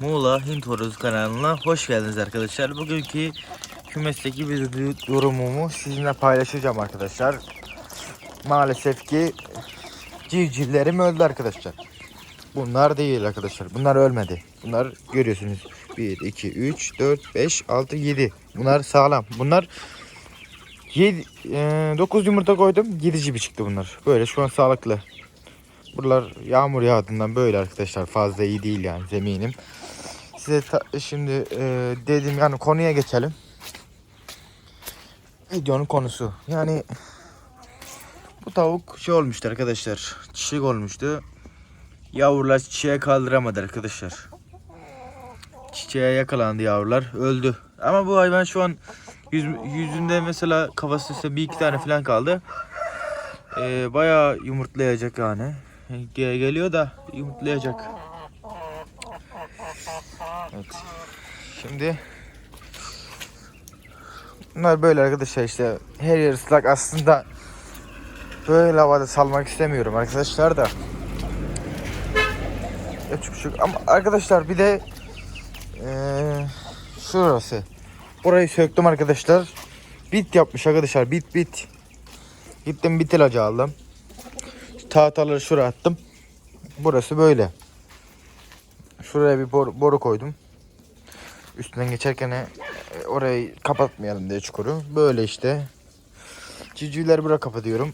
Muğla Hint Horozu kanalına hoş geldiniz arkadaşlar. Bugünkü kümesteki bir durumumu sizinle paylaşacağım arkadaşlar. Maalesef ki civcivlerim öldü arkadaşlar. Bunlar değil arkadaşlar. Bunlar ölmedi. Bunlar görüyorsunuz. 1, 2, 3, 4, 5, 6, 7. Bunlar sağlam. Bunlar 7, 9 yumurta koydum. 7 cibi çıktı bunlar. Böyle şu an sağlıklı. Buralar yağmur yağdığından böyle arkadaşlar. Fazla iyi değil yani zeminim. Size şimdi e, dedim yani konuya geçelim. Videonun konusu. Yani bu tavuk şey olmuştu arkadaşlar. Çiçek olmuştu. Yavrular çiçeğe kaldıramadı arkadaşlar. Çiçeğe yakalandı yavrular. Öldü. Ama bu hayvan şu an yüz, yüzünde mesela kafası üstünde bir iki tane falan kaldı. Ee, bayağı yumurtlayacak yani. Ge- geliyor da yumurtlayacak. Evet. Şimdi bunlar böyle arkadaşlar işte her yer ıslak aslında böyle havada salmak istemiyorum arkadaşlar da. Küçük küçük ama arkadaşlar bir de eee şurası. Burayı söktüm arkadaşlar. Bit yapmış arkadaşlar bit bit. Gittim bit ilacı aldım. Tahtaları şuraya attım. Burası böyle. Şuraya bir boru, boru koydum. Üstünden geçerken e, orayı kapatmayalım diye çukuru. Böyle işte. Civcivleri buraya kapatıyorum.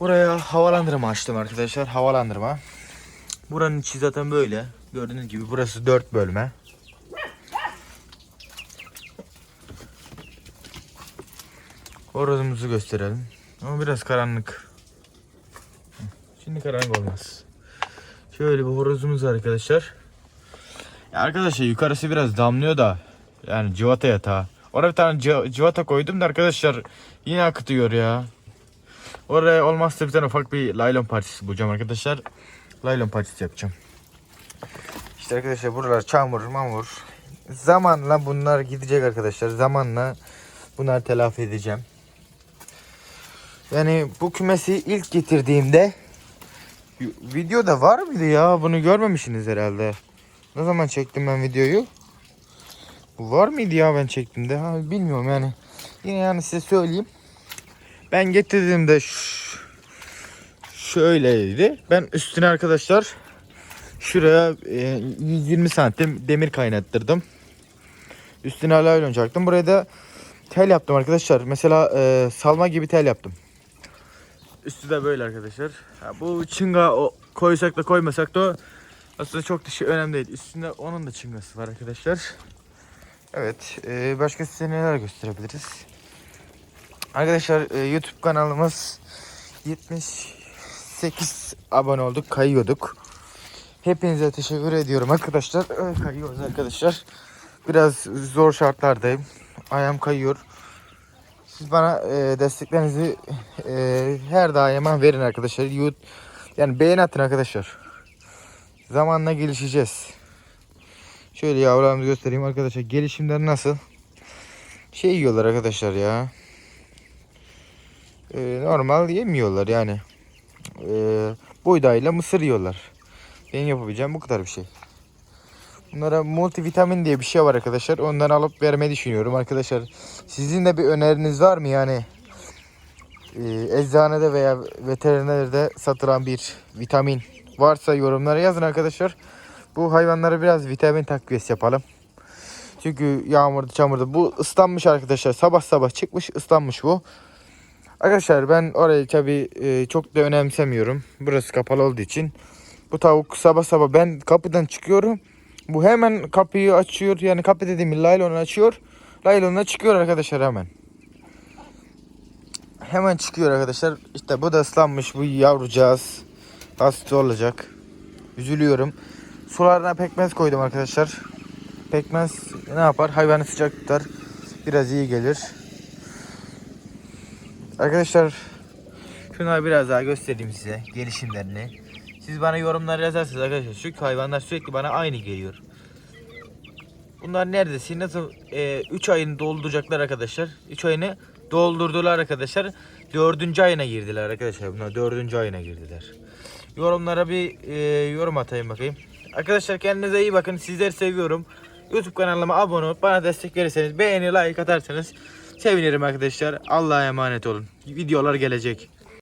Buraya havalandırma açtım arkadaşlar. Havalandırma. Buranın içi zaten böyle. Gördüğünüz gibi burası 4 bölme. Horozumuzu gösterelim. Ama biraz karanlık. Şimdi karanlık olmaz. Şöyle bir horozumuz var arkadaşlar. Ya arkadaşlar yukarısı biraz damlıyor da. Yani civata yatağı. Oraya bir tane ci- civata koydum da arkadaşlar yine akıtıyor ya. Oraya olmazsa bir tane ufak bir laylon parçası bulacağım arkadaşlar. Laylon parçası yapacağım. İşte arkadaşlar buralar çamur mamur. Zamanla bunlar gidecek arkadaşlar. Zamanla bunları telafi edeceğim. Yani bu kümesi ilk getirdiğimde videoda var mıydı ya? Bunu görmemişsiniz herhalde. Ne zaman çektim ben videoyu? Bu var mıydı ya ben çektiğimde? Ha, bilmiyorum yani. Yine yani size söyleyeyim. Ben getirdiğimde şöyleydi. Ben üstüne arkadaşlar şuraya e, 120 santim demir kaynattırdım. Üstüne alaylon çaktım. Buraya da tel yaptım arkadaşlar. Mesela e, salma gibi tel yaptım. Üstü de böyle arkadaşlar. Ha, bu çınga o, koysak da koymasak da aslında çok da şey önemli değil. Üstünde onun da çıngası var arkadaşlar. Evet. e, başka size neler gösterebiliriz? Arkadaşlar e, YouTube kanalımız 78 abone olduk. Kayıyorduk. Hepinize teşekkür ediyorum arkadaşlar. Kayıyoruz arkadaşlar. Biraz zor şartlardayım. Ayağım kayıyor. Siz bana e, desteklerinizi e, her daima verin arkadaşlar. YouTube, yani beğen atın arkadaşlar. Zamanla gelişeceğiz. Şöyle yavrularımızı göstereyim arkadaşlar. Gelişimleri nasıl? Şey yiyorlar arkadaşlar ya. E, normal yemiyorlar yani. E, buğdayla mısır yiyorlar. Benim yapabileceğim bu kadar bir şey. Bunlara multivitamin diye bir şey var arkadaşlar. Ondan alıp vermeyi düşünüyorum arkadaşlar. Sizin de bir öneriniz var mı yani? Ee, eczanede veya veterinerde satılan bir vitamin varsa yorumlara yazın arkadaşlar. Bu hayvanlara biraz vitamin takviyesi yapalım. Çünkü yağmurda çamurda bu ıslanmış arkadaşlar. Sabah sabah çıkmış ıslanmış bu. Arkadaşlar ben orayı tabi çok da önemsemiyorum. Burası kapalı olduğu için. Bu tavuk sabah sabah ben kapıdan çıkıyorum. Bu hemen kapıyı açıyor. Yani kapı dediğim laylonu açıyor. Laylonuna çıkıyor arkadaşlar hemen. Hemen çıkıyor arkadaşlar. İşte bu da ıslanmış bu yavrucağız. Hasta olacak. Üzülüyorum. Sularına pekmez koydum arkadaşlar. Pekmez ne yapar? Hayvanı sıcak tutar. Biraz iyi gelir. Arkadaşlar şunları biraz daha göstereyim size gelişimlerini. Siz bana yorumlar yazarsınız arkadaşlar. Çünkü hayvanlar sürekli bana aynı geliyor. Bunlar neredeyse nasıl 3 ayını dolduracaklar arkadaşlar. 3 ayını doldurdular arkadaşlar. 4. ayına girdiler arkadaşlar. Bunlar 4. ayına girdiler. Yorumlara bir e, yorum atayım bakayım. Arkadaşlar kendinize iyi bakın. Sizleri seviyorum. YouTube kanalıma abone olup bana destek verirseniz beğeni like atarsanız sevinirim arkadaşlar. Allah'a emanet olun. Videolar gelecek.